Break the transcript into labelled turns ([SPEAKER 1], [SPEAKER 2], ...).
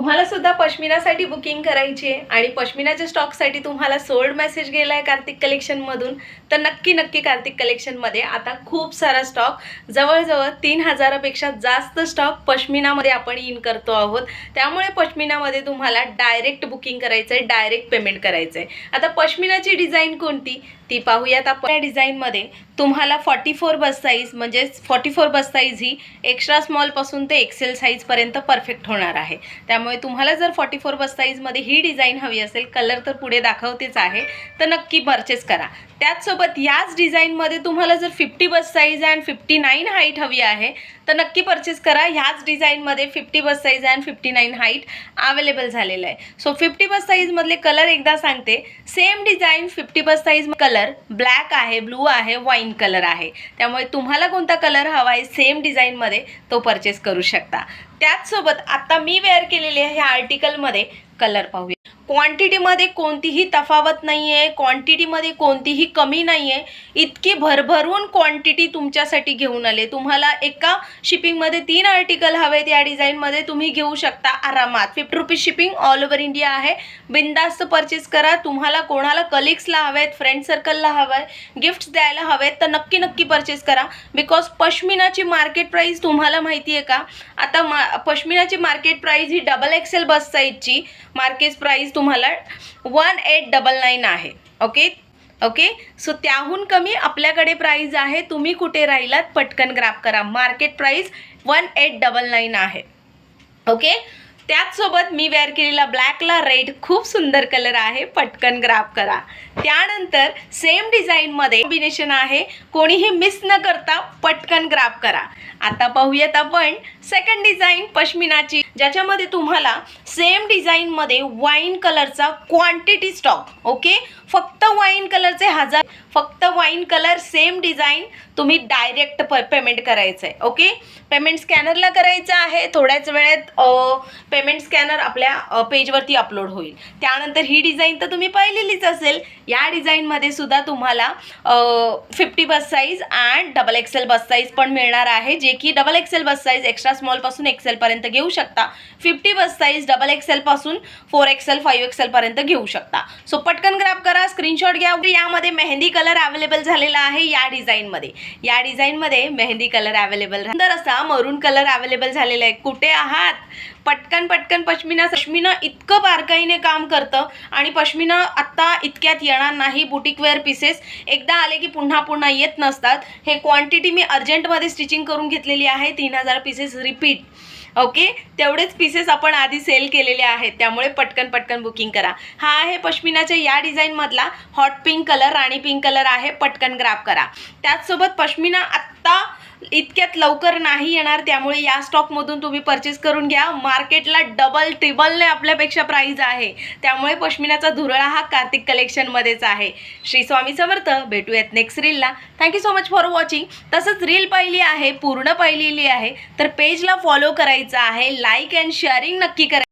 [SPEAKER 1] तुम्हाला सुद्धा पश्मिनासाठी बुकिंग करायची आहे. आणि पश्मिनाच्या स्टॉकसाठी तुम्हाला सोल्ड मेसेज गेला आहे कार्तिक कलेक्शनमधून तर नक्की नक्की कार्तिक कलेक्शनमध्ये आता खूप सारा स्टॉक जवळजवळ तीन हजारापेक्षा जास्त स्टॉक पश्मिनामध्ये आपण इन करतो आहोत. त्यामुळे पश्मिनामध्ये तुम्हाला डायरेक्ट बुकिंग करायचं आहे डायरेक्ट पेमेंट करायचं आहे आता पश्मिनाची डिझाईन कोणती? ती पाहूयात आपण. या डिझाईनमध्ये तुम्हाला फॉर्टी फोर बस साईज म्हणजेच फॉर्टी फोर बस साईज ही एक्स्ट्रा स्मॉलपासून ते एक्सेल साईजपर्यंत परफेक्ट होणार आहे. त्यामुळे तुम्हाला जर फॉर्टी फोर बस साईजमध्ये ही डिझाईन हवी असेल कलर तर पुढे दाखवतेच आहे तर नक्की परचेस करा. त्याचसोबत याच डिझाईनमध्ये तुम्हाला जर fifty bust size and fifty nine height हवी आहे तर नक्की परचेस करा. ह्याच डिझाईनमध्ये fifty bust size and fifty nine height available झालेलं आहे. सो फिफ्टी बस साईजमधले कलर एकदा सांगते. Same design fifty bust size colour black आहे ब्लू आहे वाईन कलर आहे. त्यामुळे तुम्हाला कोणता कलर हवा आहे सेम डिझाईनमध्ये तो परचेस करू शकता. त्याचसोबत आता मी वेअर केलेले ह्या आर्टिकलमध्ये कलर पाहूया. क्वांटिटीमध्ये कोणतीही तफावत नाही आहे क्वांटिटीमध्ये कोणतीही कमी नाही आहे इतकी भरभरून क्वांटिटी तुमच्यासाठी घेऊन आले. तुम्हाला एका शिपिंगमध्ये तीन आर्टिकल हवेत या डिझाईनमध्ये तुम्ही घेऊ शकता आरामात. Fifty rupees shipping all over India आहे. बिंदास्त परचेस करा. तुम्हाला कोणाला कलिग्सला हवेत फ्रेंड सर्कलला हवं आहे गिफ्ट्स द्यायला हवेत तर नक्की नक्की परचेस करा. बिकॉज पश्मिनाची मार्केट प्राईस तुम्हाला माहिती आहे का? आता मा पश्मिनाची मार्केट प्राईस ही डबल एक्सेल बस साईजची मार्केट प्राईस तुम्हाला वन एट डबल नाईन आहे. ओके? ओके? सो त्याहून कमी आपल्याकडे प्राईज आहे. तुम्ही कुठे राहिलात पटकन ग्राफ करा. Market price one eight double nine आहे. ओके? त्याचसोबत मी वेअर केलेला ब्लॅकला रेड खूप सुंदर कलर आहे. पटकन ग्राफ करा. त्यानंतर सेम डिझाईनमध्ये कॉम्बिनेशन आहे. कोणीही मिस न करता पटकन ग्राफ करा. आता पाहूयात आपण सेकंड डिझाईन पश्मिनाची ज्याच्यामध्ये तुम्हाला सेम डिझाईनमध्ये वाईन कलरचा क्वांटिटी स्टॉक ओके फक्त वाईन कलरचे हजार फक्त वाईन कलर सेम डिझाईन तुम्ही डायरेक्ट प पेमेंट करायचं आहे ओके पेमेंट स्कॅनरला करायचं आहे थोड्याच वेळेत पेमेंट स्कॅनर आपल्या पेजवरती अपलोड होईल. त्यानंतर ही डिझाईन तर तुम्ही पाहिलेलीच असेल. या डिझाईनमध्ये सुद्धा तुम्हाला fifty bust size and double XL bust size पण मिळणार आहे जे की double XL bust size extra स्मॉलपासून एक्सेलपर्यंत घेऊ शकता. फिफ्टी बस साईज डबल एक्सेलपासून फोर एक्सेल फाईव्ह एक्सेलपर्यंत घेऊ शकता. सो पटकन ग्राफ करा स्क्रीनशॉट घ्या. यामध्ये मेहंदी कलर अवेलेबल झालेला आहे या डिझाईनमध्ये या डिझाईनमध्ये मेहंदी कलर अवेलेबल सुंदर असा मरून कलर अवेलेबल झालेला आहे. कुठे आहात? पटकन पटकन पश्मिना पश्मिना इतकं बारकाईने काम करतं आणि पश्मिना आत्ता इतक्यात येणार नाही. बुटिकवेअर पीसेस एकदा आले की पुन्हा पुन्हा येत नसतात. हे क्वांटिटी मी अर्जंटमध्ये स्टिचिंग करून घेतलेली आहे. तीन हजार पीसेस रिपीट ओके तेवढेच पीसेस आपण आधी सेल केलेले आहेत. त्यामुळे पटकन पटकन बुकिंग करा. हा आहे पश्मिनाच्या या डिझाईनमधला hot pink colour rani pink colour आहे. पटकन ग्राफ करा. त्याचसोबत पश्मिना आत्ता इतक्यात लवकर नाही येणार त्यामुळे या स्टॉकमधून तुम्ही परचेस करून घ्या. मार्केटला डबल ट्रिबलने आपल्यापेक्षा प्राईज आहे. त्यामुळे पश्मिनाचा धुरळा हा कार्तिक कलेक्शनमध्येच आहे. श्री स्वामी समर्थ भेटूयात next रीलला thank you so much for watching तसंच रील पाहिली आहे पूर्ण पाहिलेली आहे. तर पेजला फॉलो करायचं आहे. लाईक अँड शेअरिंग नक्की करा.